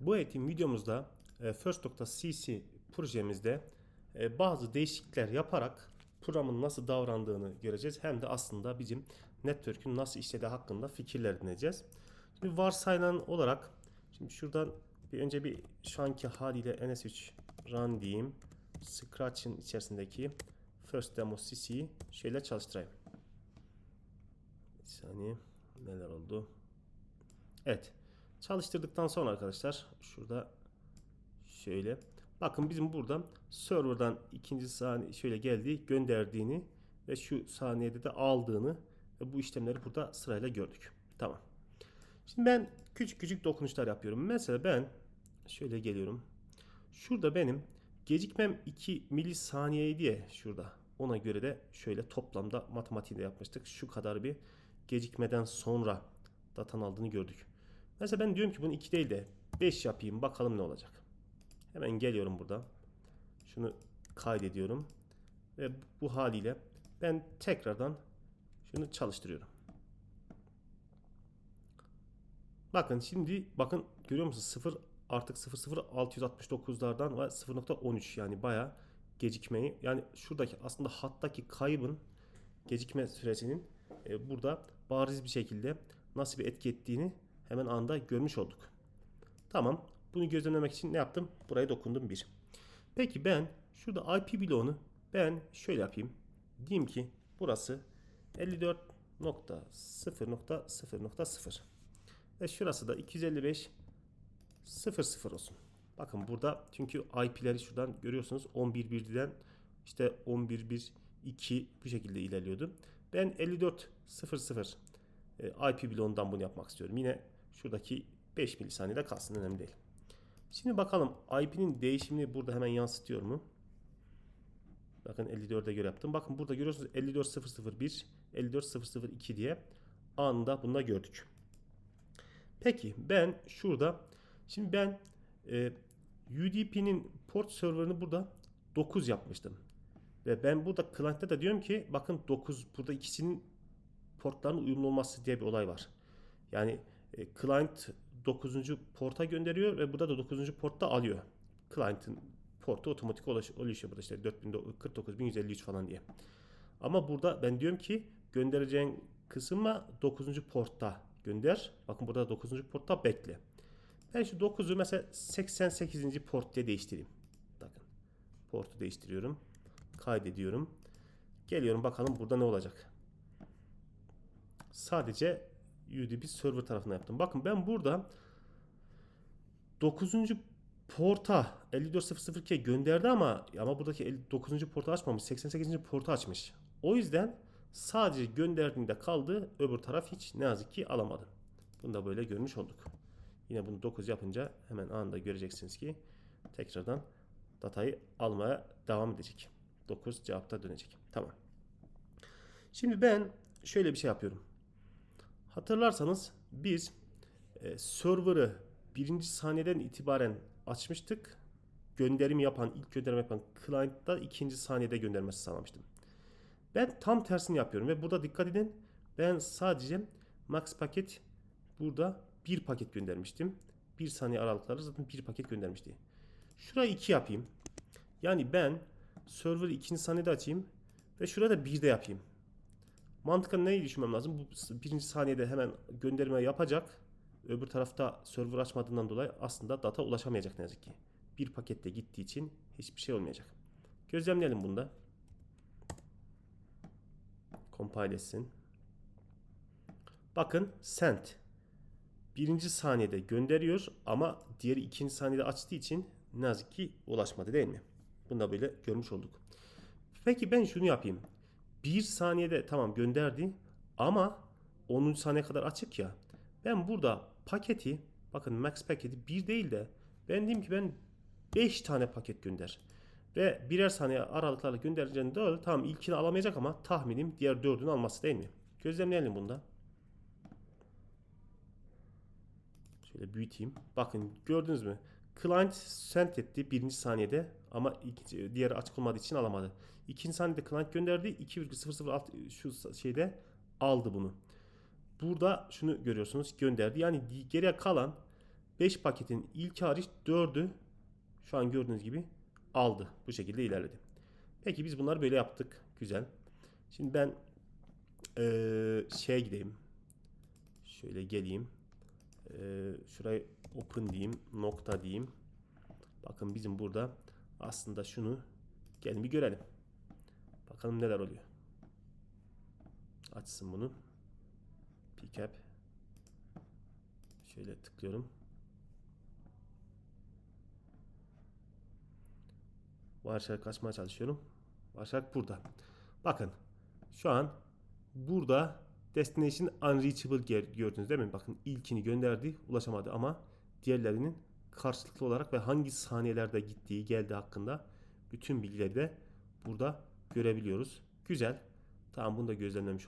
Bu eğitim videomuzda e, First.cc projemizde e, bazı değişiklikler yaparak programın nasıl davrandığını göreceğiz. Hem de aslında bizim network'ün nasıl işlediği hakkında fikirler edineceğiz. Şimdi varsayılan olarak şimdi şuradan bir önce bir şu anki haliyle ns3 run diyeyim. Scratch'ın içerisindeki first demo cc'yi şöyle çalıştırayım. Bir saniye neler oldu? Evet. Çalıştırdıktan sonra arkadaşlar şurada şöyle bakın bizim burada serverdan ikinci saniye şöyle geldi gönderdiğini ve şu saniyede de aldığını ve bu işlemleri burada sırayla gördük. Tamam. Şimdi ben küçük küçük dokunuşlar yapıyorum. Mesela ben şöyle geliyorum. Şurada benim gecikmem 2 milisaniye diye şurada. Ona göre de şöyle toplamda matematiği de yapmıştık. Şu kadar bir gecikmeden sonra datan aldığını gördük. Mesela ben diyorum ki bunu 2 değil de 5 yapayım bakalım ne olacak. Hemen geliyorum burada. Şunu kaydediyorum. Ve bu haliyle ben tekrardan şunu çalıştırıyorum. Bakın şimdi bakın görüyor musunuz 0 artık 00669'lardan ve 0.13 yani baya gecikmeyi yani şuradaki aslında hattaki kaybın gecikme süresinin e, burada bariz bir şekilde nasıl bir etki ettiğini hemen anda görmüş olduk. Tamam. Bunu gözlemlemek için ne yaptım? Buraya dokundum bir. Peki ben şurada IP bloğunu ben şöyle yapayım. Diyeyim ki burası 54.0.0.0 ve şurası da 255.00 olsun. Bakın burada çünkü IP'leri şuradan görüyorsunuz 11.1'den işte 11.1.2 bu şekilde ilerliyordu. Ben 54.00 e, IP bloğundan bunu yapmak istiyorum. Yine şuradaki 5 milisaniyede kalsın önemli değil. Şimdi bakalım IP'nin değişimini burada hemen yansıtıyor mu? Bakın 54'e göre yaptım. Bakın burada görüyorsunuz 54001, 54002 diye anında bunda gördük. Peki ben şurada şimdi ben e, UDP'nin port serverını burada 9 yapmıştım. Ve ben burada client'te de diyorum ki bakın 9 burada ikisinin portların uyumlu olması diye bir olay var. Yani e, client 9. porta gönderiyor ve burada da 9. portta alıyor. Client'ın portu otomatik oluşuyor burada işte 49.153 falan diye. Ama burada ben diyorum ki göndereceğin kısımla 9. portta gönder. Bakın burada 9. portta bekle. Ben şu 9'u mesela 88. port diye değiştireyim. Bakın. Portu değiştiriyorum. Kaydediyorum. Geliyorum bakalım burada ne olacak. Sadece UDP server tarafına yaptım. Bakın ben burada 9. porta 54.002 gönderdi ama ama buradaki 9. portu açmamış. 88. portu açmış. O yüzden sadece gönderdiğinde kaldı. Öbür taraf hiç ne yazık ki alamadı. Bunu da böyle görmüş olduk. Yine bunu 9 yapınca hemen anında göreceksiniz ki tekrardan datayı almaya devam edecek. 9 cevapta dönecek. Tamam. Şimdi ben şöyle bir şey yapıyorum. Hatırlarsanız biz e, server'ı birinci saniyeden itibaren açmıştık. Gönderim yapan, ilk gönderim yapan client'ta ikinci saniyede göndermesi sağlamıştım. Ben tam tersini yapıyorum ve burada dikkat edin. Ben sadece max paket burada bir paket göndermiştim. Bir saniye aralıkları zaten bir paket göndermişti. Şurayı iki yapayım. Yani ben server'ı ikinci saniyede açayım ve şurada bir de yapayım. Mantıken neyi düşünmem lazım? Bu birinci saniyede hemen gönderme yapacak. Öbür tarafta server açmadığından dolayı aslında data ulaşamayacak ne yazık ki. Bir pakette gittiği için hiçbir şey olmayacak. Gözlemleyelim bunda. Compile etsin. Bakın send. Birinci saniyede gönderiyor ama diğeri ikinci saniyede açtığı için ne yazık ki ulaşmadı değil mi? Bunu da böyle görmüş olduk. Peki ben şunu yapayım. Bir saniyede tamam gönderdi ama 10. saniye kadar açık ya. Ben burada paketi bakın max paketi bir değil de ben diyeyim ki ben 5 tane paket gönder. Ve birer saniye aralıklarla göndereceğini de tamam ilkini alamayacak ama tahminim diğer dördünü alması değil mi? Gözlemleyelim bunda. Şöyle büyüteyim. Bakın gördünüz mü? Client sent etti birinci saniyede ama ikinci, diğeri açık olmadığı için alamadı. İkinci saniyede client gönderdi. 2,006 şu şeyde aldı bunu. Burada şunu görüyorsunuz gönderdi. Yani geriye kalan 5 paketin ilk hariç 4'ü şu an gördüğünüz gibi aldı. Bu şekilde ilerledi. Peki biz bunları böyle yaptık. Güzel. Şimdi ben eee şeye gideyim. Şöyle geleyim. Eee şurayı open diyeyim. Nokta diyeyim. Bakın bizim burada aslında şunu gelin bir görelim. Bakalım neler oluyor. Açsın bunu. Pickup. Şöyle tıklıyorum. Varsayık açmaya çalışıyorum. Varsayık burada. Bakın şu an burada destination unreachable gördünüz değil mi? Bakın ilkini gönderdi ulaşamadı ama diğerlerinin karşılıklı olarak ve hangi saniyelerde gittiği geldiği hakkında bütün bilgileri de burada görebiliyoruz. Güzel. Tamam bunu da gözlemlemiş